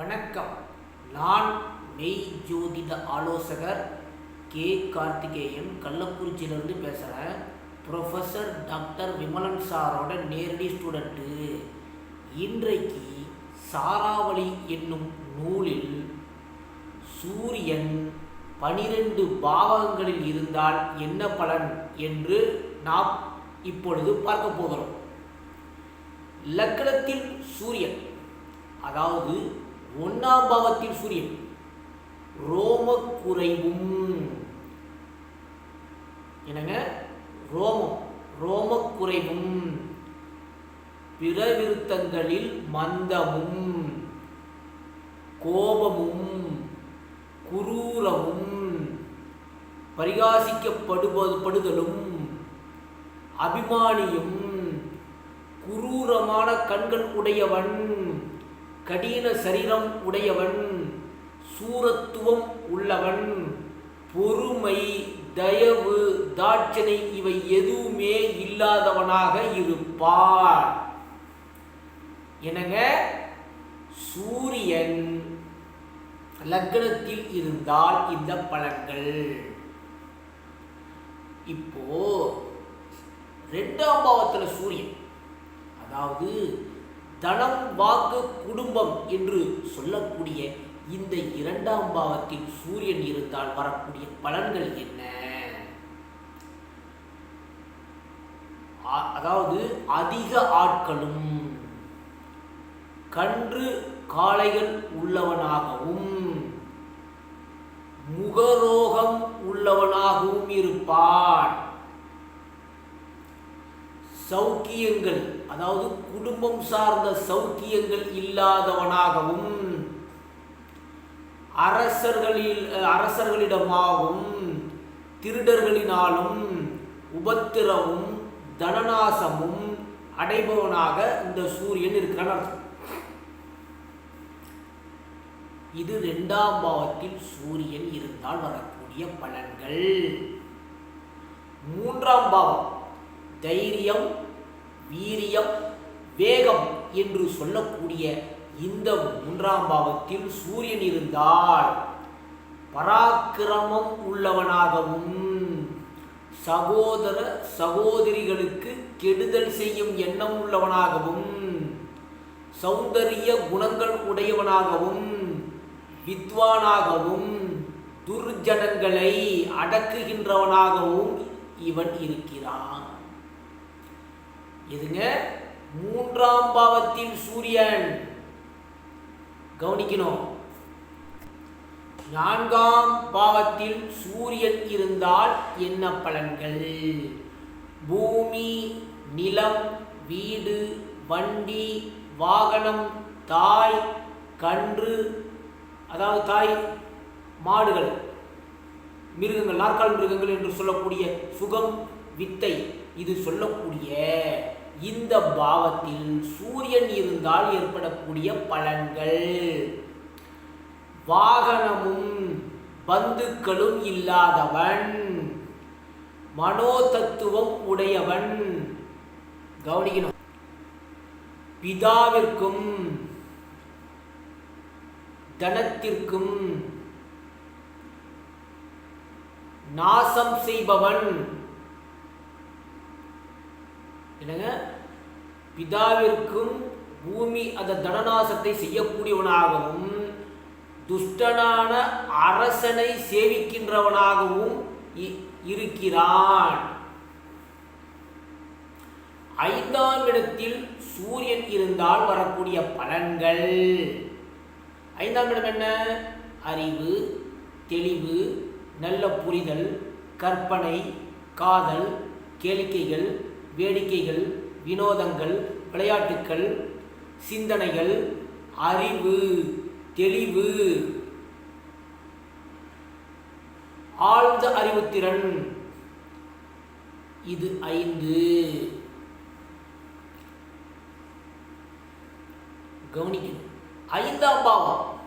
வணக்கம். நான் மெய் ஜோதிட ஆலோசகர் கே. கார்த்திகேயன். கள்ளக்குறிச்சியிலேருந்து பேசுகிறேன் ப்ரொஃபஸர் டாக்டர் விமலன் சாரோட நேரடி ஸ்டூடெண்ட்டு இன்றைக்கு சாராவளி என்னும் நூலில் சூரியன் பனிரெண்டு பாவகங்களில் இருந்தால் என்ன பலன் என்று நாம் இப்பொழுது பார்க்க போகிறோம். லக்கணத்தில் சூரியன் அதாவது ஒன்றாம் பாவத்தில் சூரியன். ரோம குறைவும். என்னங்க? ரோமம். ரோம குறைவும். பிறவிருத்தங்களில் மந்தமும். கோபமும். குரூரமும். பரிகாசிக்கப்படுபடுதலும் அபிமானியும். குரூரமான கண்கள் உடையவன். கடின சரீரம் உடையவன் சூரத்துவம் உள்ளவன் பொறுமை தயவு தாட்சணை இவை எதுவுமே இல்லாதவனாக இருப்பான் எனங்க சூரியன் லக்னத்தில் இருந்தால் இந்த பலன்கள். இப்போ ரெண்டாம் பாவத்தில் சூரியன் அதாவது தனம் வாக்கு குடும்பம் என்று சொல்லக்கூடிய இந்த இரண்டாம் பாவத்தில் சூரியன் இருந்தால் வரக்கூடிய பலன்கள் என்ன? அதாவது அதிக ஆட்களும் கன்று காளைகள் உள்ளவனாகவும் முகரோகம் உள்ளவனாகவும் இருப்பான். சௌக்கியங்கள் அதாவது குடும்பம் சார்ந்த சௌக்கியங்கள் இல்லாதவனாகவும் அரசர்களில் அரசர்களிடமாகவும் திருடர்களினாலும் உபத்திரமும் தனநாசமும் அடைபவனாக இந்த சூரியன் இருக்கிறான் அர்த்தம். இது ரெண்டாம் பாவத்தில் சூரியன் இருந்தால் வரக்கூடிய பலன்கள் மூன்றாம் பாவம் தைரியம் வீரியம் வேகம் என்று சொல்லக்கூடிய இந்த மூன்றாம் பாவத்தில் சூரியன் இருந்தால் பராக்கிரமம் உள்ளவனாகவும் சகோதர சகோதரிகளுக்கு கெடுதல் செய்யும் எண்ணம் உள்ளவனாகவும் சௌந்தரிய குணங்கள் உடையவனாகவும் வித்வானாகவும் துர்ஜனங்களை அடக்குகின்றவனாகவும் இவன் இருக்கிறான். எதுங்க? மூன்றாம் பாவத்தில் சூரியன். கவனிக்கணும். நான்காம் பாவத்தில் சூரியன் இருந்தால் என்ன பலன்கள்? பூமி நிலம் வீடு வண்டி வாகனம் தாய் கன்று அதாவது தாய் மாடுகள் மிருகங்கள் நாற்கால் மிருகங்கள் என்று சொல்லக்கூடிய சுகம் வித்தை இது சொல்லக்கூடிய இந்த பாவத்தில் சூரியன் இருந்தால் ஏற்படக்கூடிய பலன்கள். வாகனமும் பந்துக்களும் இல்லாதவன். மனோதத்துவம் உடையவன். கவனிக்கணும். பிதாவிற்கும் தனத்திற்கும் நாசம் செய்பவன். என்னங்க? பிதாவிற்கும் பூமி அந்த தடநாசத்தை செய்யக்கூடியவனாகவும் துஷ்டனான அரசனை சேவிக்கின்றவனாகவும் இருக்கிறான். ஐந்தாம் இடத்தில் சூரியன் இருந்தால் வரக்கூடிய பலன்கள். ஐந்தாம் இடம் என்ன? அறிவு தெளிவு நல்ல புரிதல் கற்பனை காதல் கேளிக்கைகள் வேடிக்கைகள் வினோதங்கள் விளையாட்டுக்கள் சிந்தனைகள் அறிவு தெளிவு ஆழ்ந்த அறிவுத்திறன். இது ஐந்து. கவனிக்கணும். ஐந்தாம் பாவம்.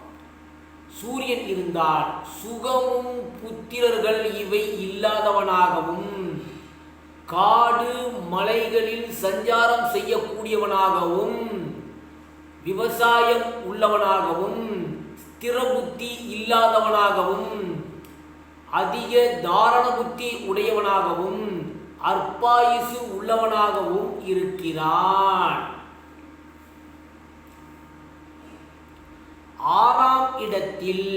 சூரியன் இருந்தால் சுகமும் புத்திரர்கள் இவை இல்லாதவனாகவும் காடு மலைகளில் சஞ்சாரம் செய்யக்கூடியவனாகவும் விவசாயம் உள்ளவனாகவும் ஸ்திர புத்தி இல்லாதவனாகவும் அதிக தாரண புத்தி உடையவனாகவும் அற்பாயுசு உள்ளவனாகவும் இருக்கிறான். ஆறாம் இடத்தில்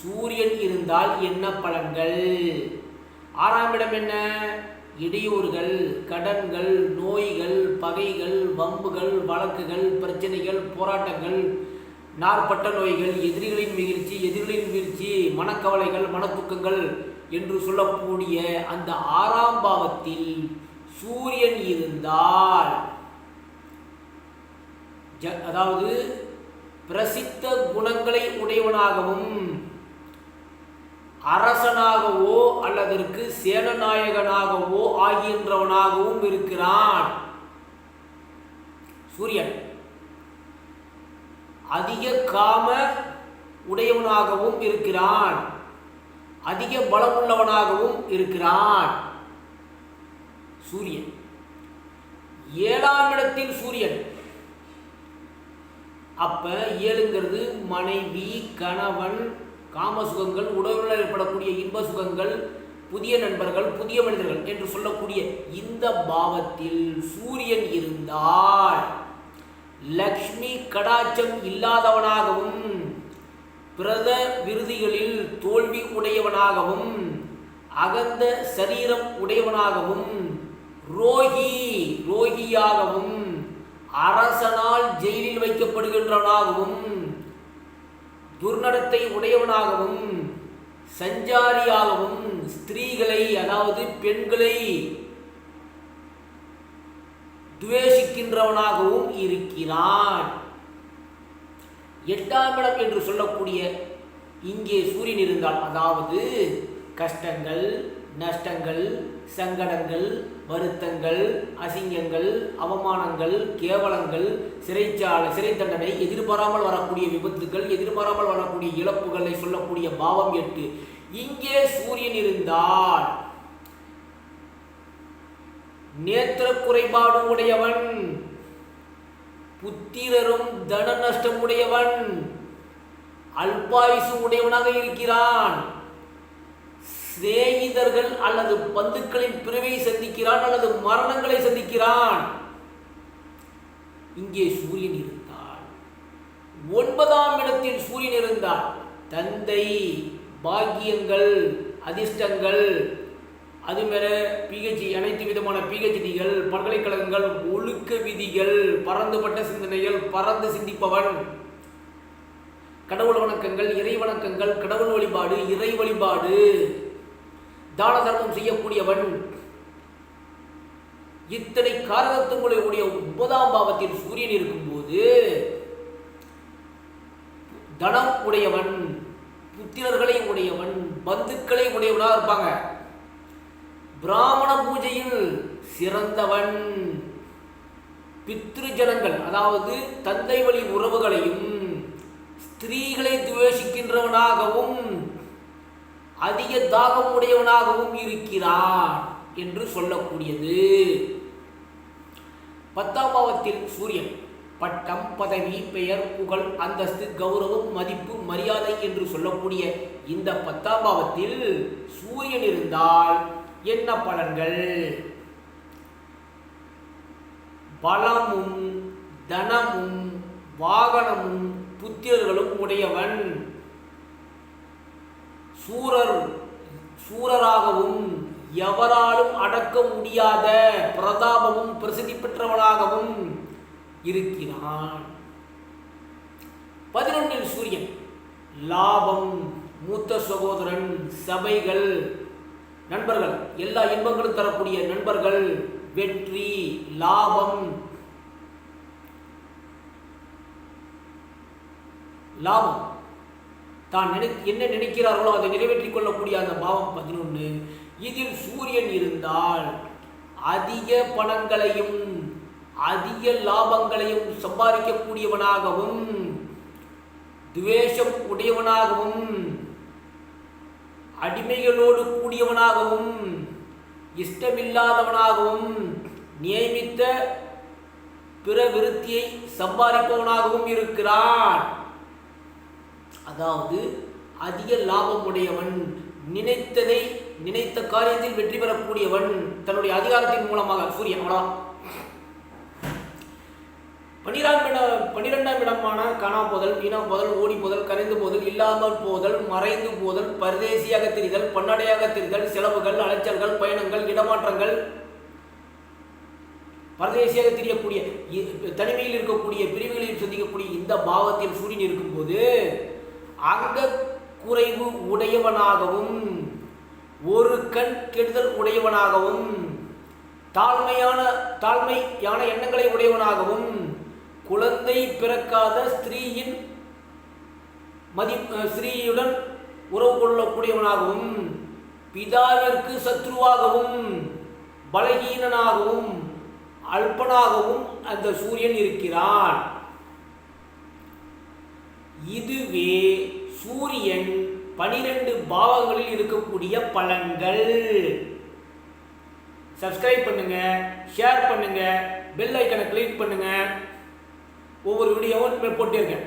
சூரியன் இருந்தால் என்ன பலன்கள்? ஆறாம் இடம் என்ன? இடையூறுகள் கடன்கள் நோய்கள் பகைகள் வம்புகள் வழக்குகள் பிரச்சனைகள் போராட்டங்கள் நாற்பட்ட நோய்கள் எதிரிகளின் வீழ்ச்சி எதிரிகளின் வீழ்ச்சி மனக்கவலைகள் மனத்துக்கங்கள் என்று சொல்லக்கூடிய அந்த ஆறாம் பாவத்தில் சூரியன் இருந்தால் ஜ- அதாவது பிரசித்த குணங்களை உடையவனாகவும் அரசனாகவோ அல்லதற்கு சேனநாயகனாகவோ ஆகின்றவனாகவும் இருக்கிறான். சூரியன். அதிக காம உடையவனாகவும் இருக்கிறான். அதிக பலமுள்ளவனாகவும் இருக்கிறான். சூரியன். ஏழாம் இடத்தில் சூரியன். அப்ப ஏழுங்கிறது மனைவி கணவன் காம சுகங்கள் உடலில் ஏற்படக்கூடிய இன்ப சுகங்கள் புதிய நண்பர்கள் புதிய மனிதர்கள் என்று சொல்லக்கூடிய இந்த பாவத்தில் சூரியன் இருந்தால் லக்ஷ்மி கடாட்சம் இல்லாதவனாகவும் பிரத விருதிகளில் தோல்வி உடையவனாகவும் அகந்த சரீரம் உடையவனாகவும் ரோகி ரோகியாகவும் அரசனால் ஜெயிலில் வைக்கப்படுகின்றவனாகவும் துர்நடத்தை உடையவனாகவும் சஞ்சாரியாகவும் ஸ்திரீகளை அதாவது பெண்களை துவேஷிக்கின்றவனாகவும் இருக்கிறான் எட்டாம் இடம் என்று சொல்லக்கூடிய இங்கே சூரியன் இருந்தால் அதாவது கஷ்டங்கள் நஷ்டங்கள் சங்கடங்கள் வருத்தங்கள் அசிங்கங்கள் அவமானங்கள் கேவலங்கள் சிறைச்சாலை சிறை தண்டனை எதிர்பாராமல் வரக்கூடிய விபத்துகள் எதிர்பாராமல் வரக்கூடிய இழப்புகளை சொல்லக்கூடிய பாவம் எட்டு. இங்கே சூரியன் இருந்தால் நேத்திர குறைபாடு உடையவன் புத்திரரும் தன நஷ்டம் உடையவன் அல்பாயுசு உடையவனாக இருக்கிறான். சிநேகிதர்கள் அல்லது பந்துக்களின் பிரிவை சந்திக்கிறான் அல்லது மரணங்களை சந்திக்கிறான். இங்கே சூரியன் இருந்தால் ஒன்பதாம் இடத்தில் சூரியன் இருந்தால் தந்தை பாக்கியங்கள் அதிர்ஷ்டங்கள் அது மேல பிஹெச்டி அனைத்து விதமான பிஹெச்டிகள் பல்கலைக்கழகங்கள் ஒழுக்க விதிகள் பறந்துபட்ட சிந்தனைகள் பறந்து சிந்திப்பவன். கடவுள் வணக்கங்கள் இறை வணக்கங்கள் கடவுள் வழிபாடு இறை வழிபாடு. தான தர்மம் செய்யக்கூடியவன் இத்தனை காரகத்துவங்களுடைய ஒன்பதாம் பாவத்தில் சூரியன் இருக்கும்போது தனம் உடையவன் புத்திரர்களை உடையவன் பந்துக்களை உடையவனாக இருப்பாங்க. பிராமண பூஜையில் சிறந்தவன். பித்ருஜனங்கள் அதாவது தந்தை வழி உறவுகளையும் ஸ்திரீகளை துவேஷிக்கின்றவனாகவும் அதிக தாகம் உடையவனாகவும் இருக்கிறான் என்று சொல்லக்கூடியது. பத்தாம் பாவத்தில் சூரியன் பட்டம் பதவி பெயர் புகழ் அந்தஸ்து கௌரவம் மதிப்பு மரியாதை என்று சொல்லக்கூடிய இந்த பத்தாம் பாவத்தில் சூரியன் இருந்தால் என்ன பலன்கள்? பலமும் தனமும் வாகனமும் புத்திரர்களும் உடையவன். சூரர் சூரராகவும் எவராலும் அடக்க முடியாத பிரதாபமும் பிரசித்தி பெற்றவனாகவும் இருக்கிறான். பதினொன்றில் சூரியன் லாபம் மூத்த சகோதரன் சபைகள் நண்பர்கள் எல்லா இன்பங்களும் தரக்கூடிய நண்பர்கள் வெற்றி லாபம். லாபம். தான் நினை என்ன நினைக்கிறார்களோ அதை நிறைவேற்றிக் கொள்ளக்கூடிய அந்த பாவம் பதினொன்று இதில் சூரியன் இருந்தால் அதிக பணங்களையும் அதிக லாபங்களையும் சம்பாதிக்கக்கூடியவனாகவும் துவேஷம் உடையவனாகவும் அடிமைகளோடு கூடியவனாகவும் இஷ்டமில்லாதவனாகவும் நியமித்த பிற விருத்தியை சம்பாதிப்பவனாகவும் இருக்கிறான். அதாவது அதிக லாபம் உடையவன் நினைத்ததை நினைத்த காரியத்தில் வெற்றி பெறக்கூடியவன் தன்னுடைய அதிகாரத்தின் மூலமாக சூரியன் அவ்வளவுதான். பனிரெண்டாம் இட பனிரெண்டாம் இடமான காணா போதல் வீணா போதல் ஓடி போதல் கரைந்து போதல் இல்லாமல் போதல் மறைந்து போதல் பரதேசியாக திரிதல் பன்னடையாக திரிதல் செலவுகள் அலைச்சல்கள் பயணங்கள் இடமாற்றங்கள் பரதேசியாக தெரியக்கூடிய தனிமையில் இருக்கக்கூடிய பிரிவுகளில் சந்திக்கக்கூடிய இந்த பாவத்தில் சூரியன் இருக்கும்போது அங்க குறைவு உடையவனாகவும் ஒரு கண் கெடுதல் உடையவனாகவும் தாழ்மையான தாழ்மையான எண்ணங்களை உடையவனாகவும் குழந்தை பிறக்காத ஸ்திரீயின் மதி ஸ்ரீயுடன் உறவு கொள்ளக்கூடியவனாகவும் பிதாவிற்கு சத்ருவாகவும் பலகீனனாகவும் அல்பனாகவும் அந்த சூரியன் இருக்கிறான். இதுவே சூரியன் பனிரெண்டு பாவங்களில் இருக்கக்கூடிய பலன்கள். சப்ஸ்கிரைப் பண்ணுங்க ஷேர் பண்ணுங்க பெல் ஐக்கனை கிளிக் பண்ணுங்க. ஒவ்வொரு வீடியோவும் போட்டே இருக்கேன்